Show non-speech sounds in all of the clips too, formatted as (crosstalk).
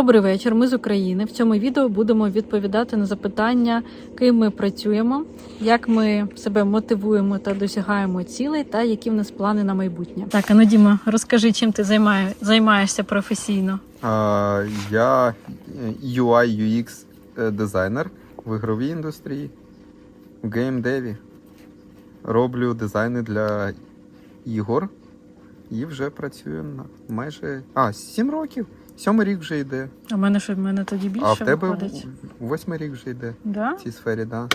Добрий вечір. Ми з України. В цьому відео будемо відповідати на запитання, ким ми працюємо, як ми себе мотивуємо та досягаємо цілей, та які в нас плани на майбутнє. Так, а ну Діма, розкажи, чим ти займає, займаєшся професійно. А, я UI UX е, дизайнер в ігровій індустрії, в геймдеві. Роблю дизайни для ігор і вже працюю на майже. А, 7 років. Сьомий рік вже йде. А в мене що в мене тоді більше а в тебе виходить? восьмий рік вже йде Да? в цій сфері, да.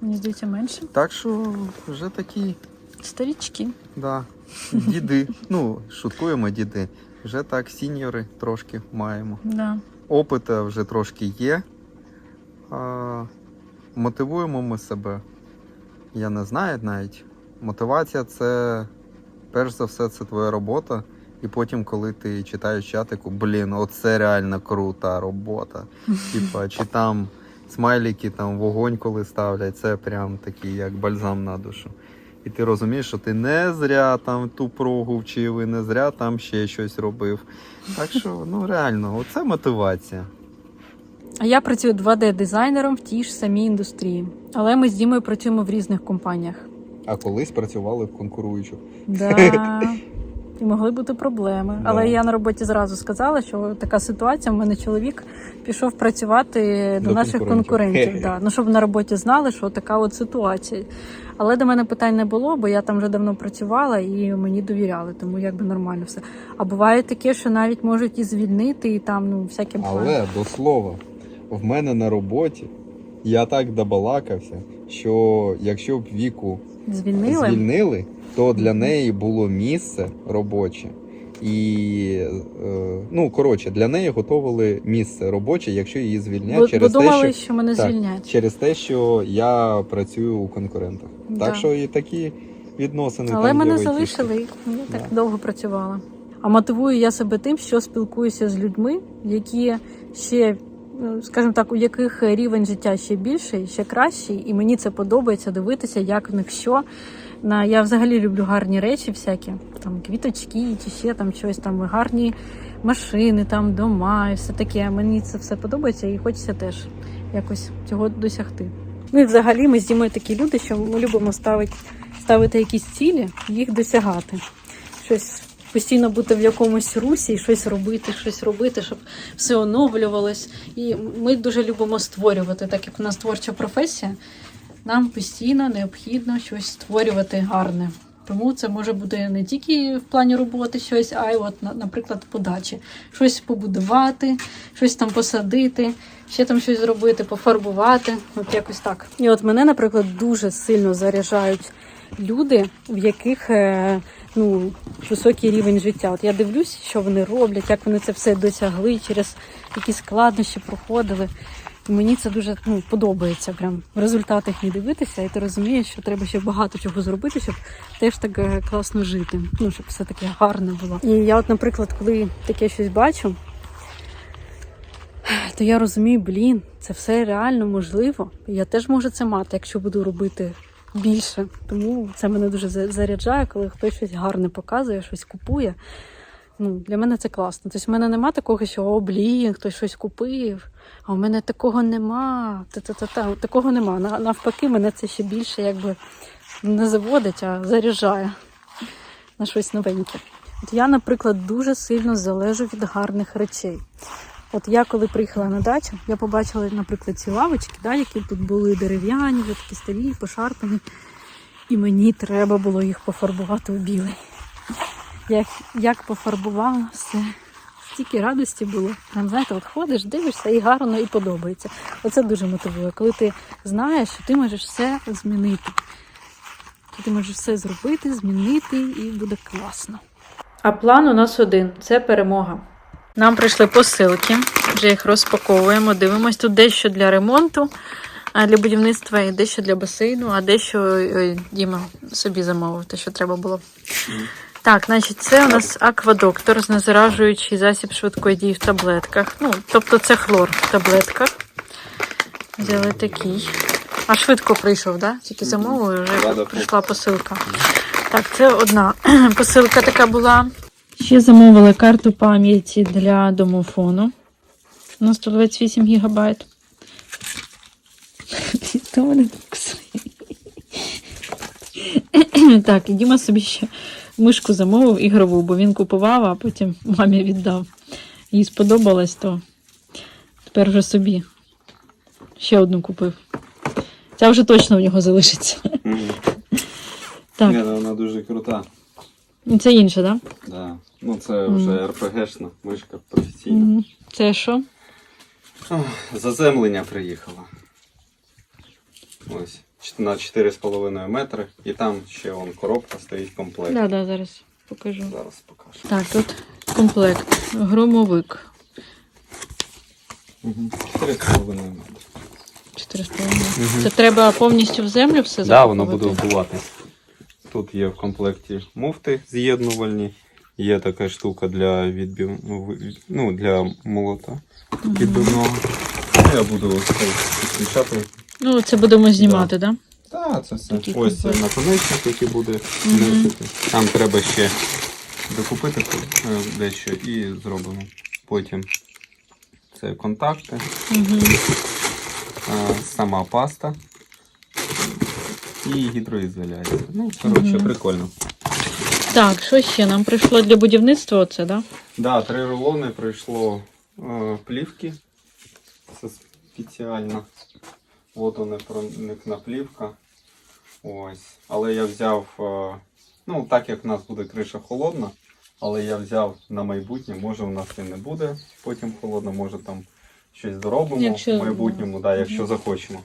Мені здається менше. Так що вже такі, Старічки. да, діди. ну, шуткуємо діди. Вже так, сіньори трошки маємо. Да. опита вже трошки є. А, мотивуємо ми себе. Я не знаю навіть. Мотивація це перш за все це твоя робота. І потім, коли ти читаєш чатику, блін, оце реально крута робота. Типа, чи там смайлики, там вогонь, коли ставлять, це прям такий, як бальзам на душу. І ти розумієш, що ти не зря там ту прогу вчив, і не зря там ще щось робив. Так що, ну реально, оце мотивація. А я працюю 2D-дизайнером в тій ж самій індустрії. Але ми з Дімою працюємо в різних компаніях. А колись працювали в конкуруючих. Да. (laughs) І могли бути проблеми. Да. Але я на роботі зразу сказала, що така ситуація. У мене чоловік пішов працювати до, До наших конкурентів. конкурентів. Да. Ну, щоб на роботі знали, що така от ситуація. Але до мене питань не було, бо я там вже давно працювала і мені довіряли, тому якби нормально все. А буває таке, що навіть можуть і звільнити, і там ну всяке буває. Але до слова, в мене на роботі я так добалакався, що якщо б віку Звільнили? звільнили, то для неї було місце робоче. І е, ну коротше, для неї готували місце робоче, якщо її звільнять Бо, бо через те, що що мене так, звільнять. через те, що я працюю у конкурентах. Да. Так що і такі відносини. Але там мене залишили, я так Да. довго працювала. А мотивую я себе тим, що спілкуюся з людьми, які ще, скажімо так, у яких рівень життя ще більший, ще кращий, і мені це подобається дивитися, як в них що. На я взагалі люблю гарні речі, всякі там квіточки, чи ще там щось там гарні машини, там дома, і все таке. Мені це все подобається і хочеться теж якось цього досягти. Ну і взагалі ми з Дімою такі люди, що ми любимо ставити, ставити якісь цілі, їх досягати. Щось постійно бути в якомусь русі, і щось робити, щось робити, щоб все оновлювалось. І ми дуже любимо створювати, так як у нас творча професія, нам постійно необхідно щось створювати гарне. Тому це може бути не тільки в плані роботи щось, а й от, на- наприклад, подачі. Щось побудувати, щось там посадити, ще там щось зробити, пофарбувати. От якось так. І от мене, наприклад, дуже сильно заряджають люди, в яких е, ну, високий рівень життя. От я дивлюсь, що вони роблять, як вони це все досягли, через які складнощі проходили. І мені це дуже ну, подобається прям в результат їхній дивитися, і ти розумієш, що треба ще багато чого зробити, щоб теж так е, класно жити. Ну, щоб все таке гарне було. І я, от, наприклад, коли таке щось бачу, то я розумію, блін, це все реально можливо. Я теж можу це мати, якщо буду робити більше. Тому це мене дуже заряджає, коли хтось щось гарне показує, щось купує. Ну, для мене це класно. Тобто в мене нема такого, що о, блін, хтось щось купив, а в мене такого нема. Та-та-та-та. Такого нема. Навпаки, мене це ще більше якби не заводить, а заряджає на щось новеньке. От я, наприклад, дуже сильно залежу від гарних речей. От я коли приїхала на дачу, я побачила, наприклад, ці лавочки, да, які тут були дерев'яні, такі старі, пошарпані. І мені треба було їх пофарбувати у білий. Як, як пофарбувала все. Стільки радості було. Прям, знаєте, от ходиш, дивишся і гарно, і подобається. Оце дуже мотивує, коли ти знаєш, що ти можеш все змінити. Ти можеш все зробити, змінити, і буде класно. А план у нас один це перемога. Нам прийшли посилки, вже їх розпаковуємо. Дивимось тут дещо для ремонту, для будівництва і дещо для басейну, а дещо е, Діма собі замовив, те, що треба було. Так, значить, це у нас аквадоктор, знезаражуючий засіб швидкої дії в таблетках. Ну, тобто це хлор в таблетках. Взяли такий. А швидко прийшов, да? Тільки замовили, вже прийшла посилка. Так, це одна (clears throat) посилка така була. Ще замовили карту пам'яті для домофону. на 128 гігабайт. (laughs) Хто мене (clears throat) так? І Діма собі ще мишку замовив ігрову, бо він купував, а потім мамі віддав. Їй сподобалось, то тепер вже собі ще одну купив. Ця вже точно в нього залишиться. Так, Ні, вона дуже крута. Це інше, так? Да. Ну це вже РПГшна мишка професійна. Мгм. Це що? Заземлення приїхало. Ось. На 4,5 метри. І там ще вон коробка стоїть комплект. Да, да, зараз покажу. Зараз покажу. Так, тут комплект. Громовик. Угу. 4,5 метри. 4,5. Мгм. Це треба повністю в землю все Так, да, воно буде обуватись. Тут є в комплекті муфти з'єднувальні. Є така штука для відбив... ну, для молота Мгм. відбивного. Я буду ось підключати. Ну, це будемо знімати, так? Да. Так, це все. Такий Ось наконечник, який буде носити. Там треба ще докупити е, дещо і зробимо. Потім це контакти, Угу. сама паста і гідроізоляція. Ну, коротше, Мгм. прикольно. Так, що ще нам прийшло для будівництва оце, да? Да, три рулони прийшло е, плівки. Це спеціально. Проникна плівка. Ось. Але я взяв, е, ну, так як в нас буде криша холодна, але я взяв на майбутнє, може у нас і не буде потім холодно, може там щось доробимо Якщо- в майбутньому, да, якщо захочемо.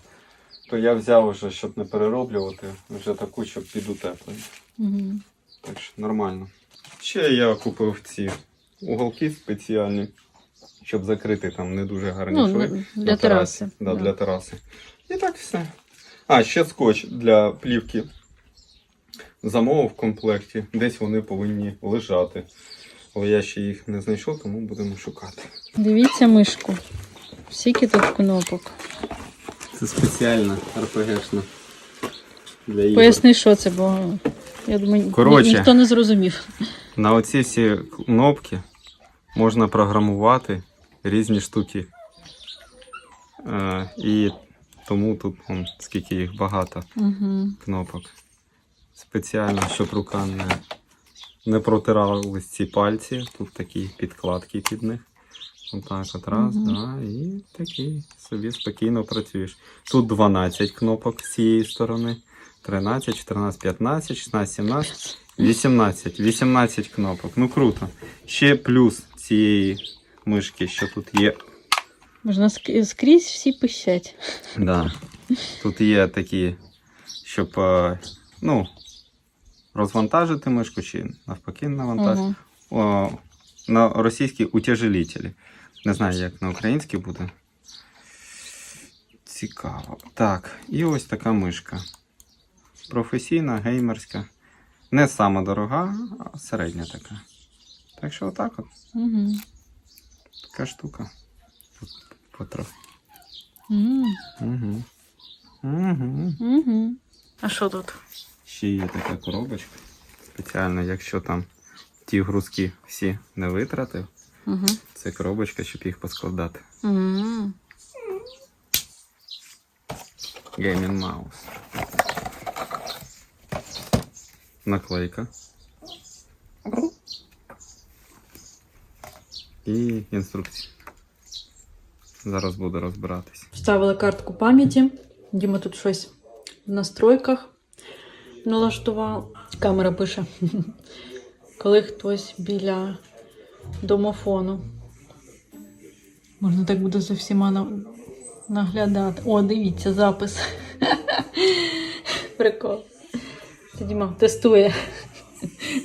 То я взяв вже, щоб не перероблювати, вже таку, щоб під утеплення. Угу. Так що нормально. Ще я купив ці уголки спеціальні, щоб закрити там не дуже гарні Ну, шви. на для тераси. Да, Для тераси. І так все. А, ще скотч для плівки. Замовив в комплекті. Десь вони повинні лежати. Але я ще їх не знайшов, тому будемо шукати. Дивіться мишку. Скільки тут кнопок. Це спеціальна РПГшна. Для ігор. Поясни, що це, бо я думаю, ні- Коротше. ніхто не зрозумів. На оці всі кнопки можна програмувати різні штуки. Е, і тому тут вон, скільки їх багато Угу. кнопок. Спеціально, щоб рука не, не протирались ці пальці. Тут такі підкладки під них. Отак от раз, Мгм. да, і такий собі спокійно працюєш. Тут 12 кнопок з цієї сторони. 13, 14, 15, 16, 17, 18. 18 кнопок. Ну круто. Ще плюс цієї мишки, що тут є. Можна скрізь всі пищать. Да. Тут є такі, щоб е, ну, розвантажити мишку чи навпаки навантажити. Угу. О, на російській утяжелителі. Не знаю, як на українській буде. Цікаво. Так, і ось така мишка. Професійна, геймерська. Не сама дорога, а середня така. Так що отак от. Угу. Така штука. Потрохи. Угу. Угу. Угу. Угу. А що тут? Ще є така коробочка. Спеціально, якщо там ті грузки всі не витратив, Угу. Це коробочка, щоб їх поскладати. Угу. Gaming Mouse. Наклейка. І інструкція. Зараз буду розбиратись. Вставили картку пам'яті. Діма тут щось в настройках налаштував. Камера пише. (laughs) Коли хтось біля домофону. Можна так буде за всіма наглядати. О, дивіться, запис. (laughs) Прикол. Це Діма тестує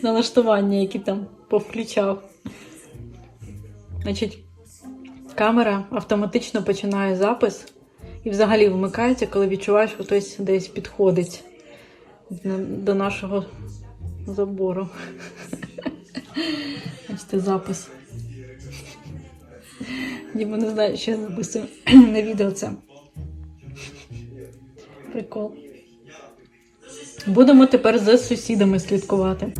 налаштування, які там повключав. Значить, камера автоматично починає запис і взагалі вмикається, коли відчуваєш, що хтось десь підходить до нашого забору. (laughs) Ось запис. Діма не знаю, що записую на відео це. Прикол. Будемо тепер за сусідами слідкувати.